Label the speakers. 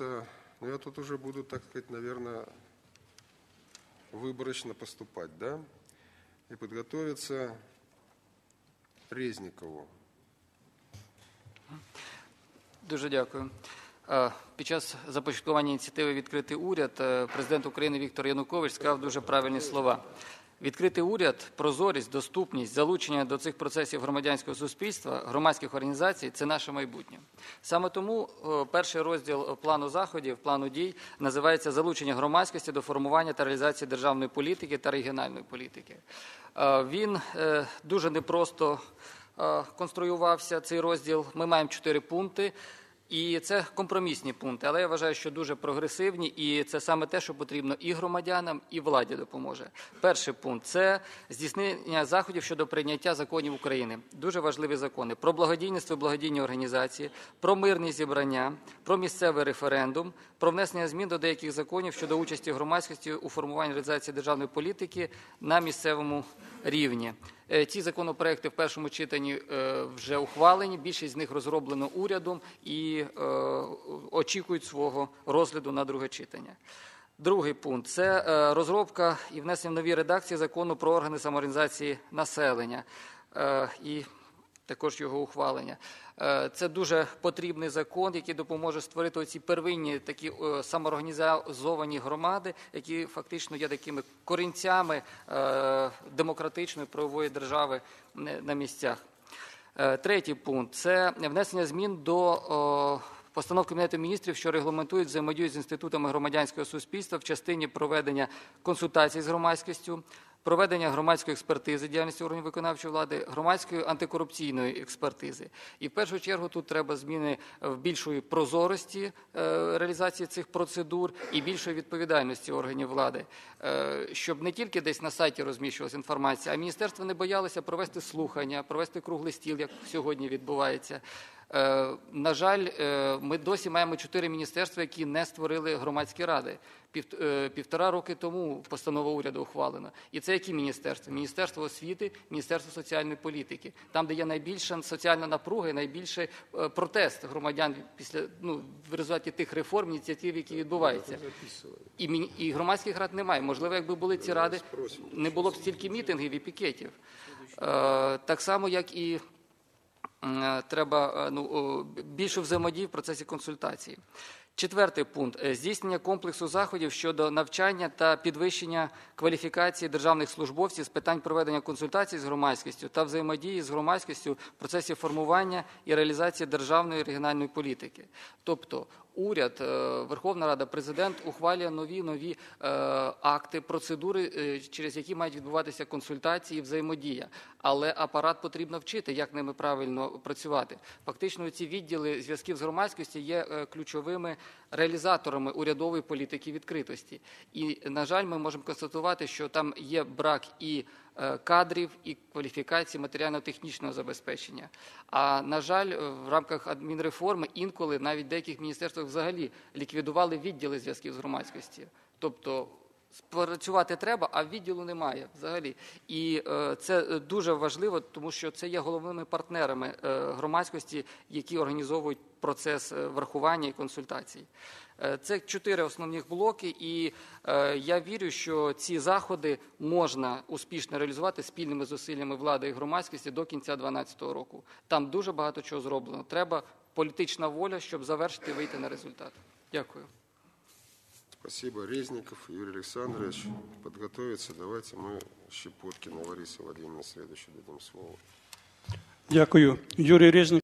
Speaker 1: Э, Ну, я тут уже буду, так сказать, наверное, выборочно поступать, да? И подготовиться Резникову.
Speaker 2: Дуже дякую. Е, Під час започаткування ініціативи Відкритий уряд е, президент України Віктор Янукович сказав дуже правильні слова. Відкритий уряд, прозорість, доступність, залучення до цих процесів громадянського суспільства, громадських організацій це наше майбутнє. Саме тому е, перший розділ плану заходів, плану дій називається залучення громадськості до формування та реалізації державної політики та регіональної політики. Е, Він е, дуже непросто конструювався цей розділ. Ми маємо чотири пункти. І це компромісні пункти, але я вважаю, що дуже прогресивні, і це саме те, що потрібно і громадянам, і владі допоможе. Перший пункт це здійснення заходів щодо прийняття законів України. Дуже важливі закони про благодійництво, і благодійні організації, про мирні зібрання, про місцевий референдум, про внесення змін до деяких законів щодо участі громадськості у формуванні реалізації державної політики на місцевому рівні. Е, Ці законопроекти в першому читанні е, вже ухвалені. Більшість з них розроблено урядом і е, очікують свого розгляду на друге читання. Другий пункт це розробка і внесення в нові редакції закону про органи самоорганізації населення і також його ухвалення. Е, Це дуже потрібний закон, який допоможе створити оці первинні такі е, самоорганізовані громади, які фактично є такими корінцями е, демократичної правової держави на місцях. Третій пункт це внесення змін до постанов Кабінету міністрів, що регламентують взаємодію з інститутами громадянського суспільства в частині проведення консультацій з громадськістю, проведення громадської експертизи діяльності органів виконавчої влади, громадської антикорупційної експертизи. І в першу чергу тут треба зміни в більшої прозорості е, реалізації цих процедур і більшої відповідальності органів влади, е, щоб не тільки десь на сайті розміщувалася інформація, а міністерство не боялося провести слухання, провести круглий стіл, як сьогодні відбувається. Е, На жаль, е, ми досі маємо чотири міністерства, які не створили громадські ради. Е, Півтора роки тому постанова уряду ухвалена. І це які міністерства? Міністерство освіти, Міністерство соціальної політики. Там, де є найбільша соціальна напруга і найбільший протест громадян після ну в результаті тих реформ, ініціатив, які відбуваються. І, міні- і громадських рад немає. Можливо, якби були ці ради, не було б стільки мітингів і пікетів. Так само, як і треба е, ну, більше взаємодії в процесі консультації. Четвертий пункт Е, здійснення комплексу заходів щодо навчання та підвищення кваліфікації державних службовців з питань проведення консультацій з громадськістю та взаємодії з громадськістю в процесі формування і реалізації державної регіональної політики. Тобто уряд, е, Верховна Рада, президент ухвалює нові нові е, акти, процедури, е, через які мають відбуватися консультації, взаємодія. Але апарат потрібно вчити, як ними правильно працювати. Фактично, ці відділи зв'язків з громадськістю є ключовими реалізаторами урядової політики відкритості. І на жаль, ми можемо констатувати, що там є брак і кадрів, і кваліфікації матеріально-технічного забезпечення. А на жаль, е, в рамках адмінреформи інколи навіть деяких міністерствах взагалі ліквідували відділи зв'язків з громадськості. Тобто Працювати треба, а відділу немає взагалі. І е, це е, дуже важливо, тому що це є головними партнерами е, громадськості, які організовують процес врахування і консультацій. Це чотири основні блоки, і я вірю, що ці заходи можна успішно реалізувати спільними зусиллями влади і громадськості до кінця 2012 року. Там дуже багато чого зроблено. Треба політична воля, щоб завершити і вийти на результат. Дякую.
Speaker 1: Спасибо, Резников Юрий Александрович. Подготовиться. Давайте мы Щепоткину Ларисе Владимировне следующую дадим слово.
Speaker 3: Дякую. Юрій Резник.